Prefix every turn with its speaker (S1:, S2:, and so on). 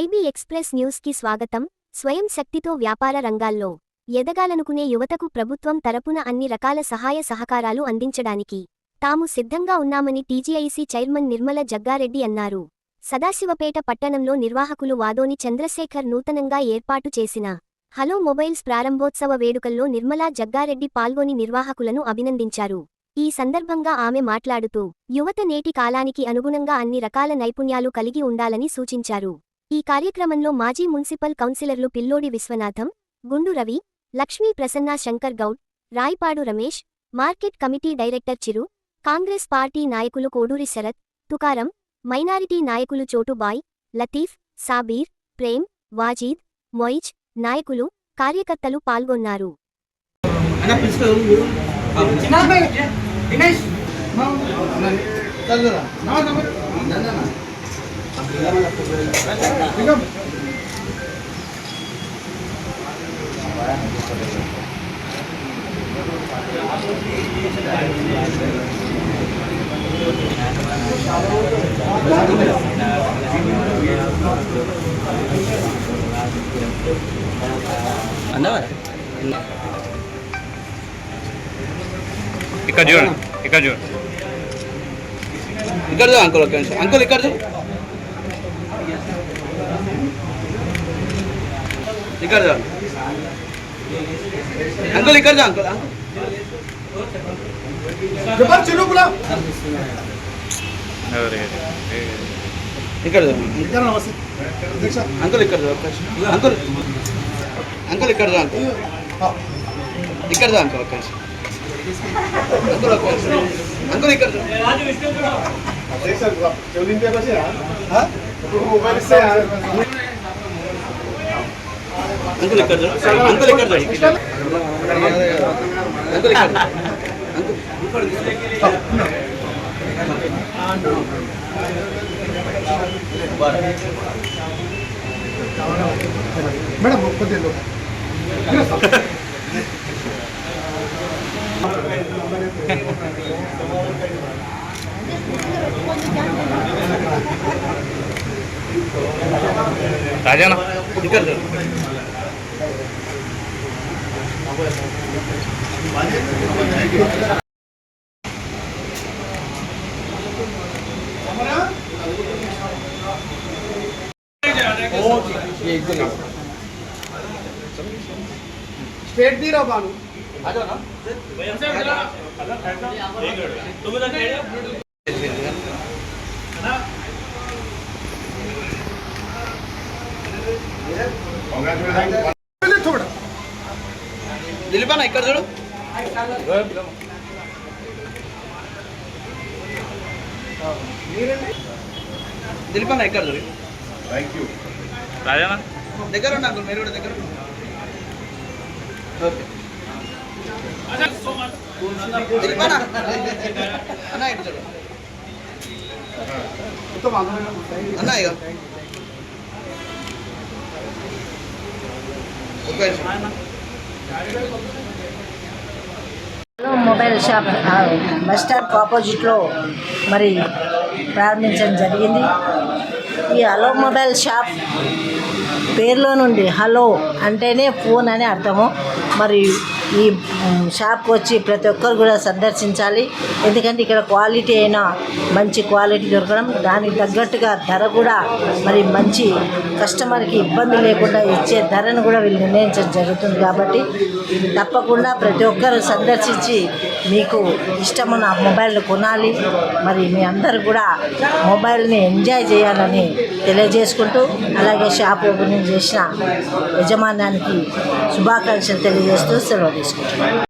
S1: Express న్యూస్కి స్వాగతం. స్వయం శక్తితో వ్యాపార రంగాల్లో ఎదగాలనుకునే యువతకు ప్రభుత్వం తరపున అన్ని రకాల సహాయ సహకారాలు అందించడానికి తాము సిద్ధంగా ఉన్నామని టీజీఐసీ చైర్మన్ నిర్మల జగ్గారెడ్డి అన్నారు. సదాశివపేట పట్టణంలో నిర్వాహకులు వాదోని చంద్రశేఖర్ నూతనంగా ఏర్పాటు చేసిన హలో మొబైల్స్ ప్రారంభోత్సవ వేడుకల్లో నిర్మలా జగ్గారెడ్డి పాల్గొని నిర్వాహకులను అభినందించారు. ఈ సందర్భంగా ఆమె మాట్లాడుతూ యువత నేటి కాలానికి అనుగుణంగా అన్ని రకాల నైపుణ్యాలు కలిగి ఉండాలని సూచించారు. ఈ కార్యక్రమంలో మాజీ మున్సిపల్ కౌన్సిలర్లు పిల్లోడి Viswanadham Gundu Ravi Lakshmi Prasanna Shankar Goud Rayapadu Ramesh market committee director Chiru Congress party నాయకులు కోడూరి శరత్ తుకారం మైనారిటీ నాయకులు చోటుబాయ్ లతీఫ్ సాబీర్ ప్రేమ్ వాజీద్ మొయిజ్ నాయకులు కార్యకర్తలు పాల్గొన్నారు.
S2: దినేష్.
S3: ఇక్కడ చూడండి ఇక్కడ చూడండి
S2: ఇక్కడ చూ అంకుల్ ఒక నిమిషం అంకుల్ ఇక్కడ చూ ఇక్కడ చూ అంకుల్ ఇక్కడ చూ అంకుల్? ఇక్కడ అంకుల్ ఇక్కడ. అంకుల్ అంకుల్ ఇక్కడ చూ అంకుల్ ఇక్కడ చూ అంకుల్ నిమిషం. అంకుల్. అంకుల్ ఇక్కడ చూ అంకుల్ ఇక్కడ చూ అంకుల్ ఇక్కడ చూ అంకుల్ ఇక్కడ అంకుల్
S4: మేడం కొద్దిగా
S3: రాజానా
S2: ఇక్కడ చూ
S4: స్టేట్ తీరా బాను थोड़ा
S2: దిలీప్ అన్న ఇక్కడ చూడు. దిలీప్ అన్న ఇక్కడ చూడు.
S3: థ్యాంక్ యూ రాజానా
S2: దగ్గర ఉన్నారు మీరు కూడా దగ్గర
S5: okay. Dileep mobile shop bus stop ఆపోజిట్లో మరి ప్రారంభించడం జరిగింది. ఈ హలో మొబైల్ షాప్ పేరులో నుండి హలో అంటేనే ఫోన్ అని అర్థము. మరి ఈ షాప్కి వచ్చి ప్రతి ఒక్కరు కూడా సందర్శించాలి. ఎందుకంటే ఇక్కడ క్వాలిటీ అయినా మంచి క్వాలిటీ దొరకడం దానికి తగ్గట్టుగా ధర కూడా మరి మంచి కస్టమర్కి ఇబ్బంది లేకుండా ఇచ్చే ధరను కూడా వీళ్ళు నిర్ణయించడం జరుగుతుంది కాబట్టి తప్పకుండా ప్రతి ఒక్కరు సందర్శించి మీకు ఇష్టమున్న మొబైల్ను కొనాలి. మరి మీ అందరు కూడా మొబైల్ని ఎంజాయ్ చేయాలని తెలియజేసుకుంటూ అలాగే షాప్ ఓపెనింగ్ చేసిన యజమాన్యానికి శుభాకాంక్షలు తెలియజేస్తూ సెలవు isso.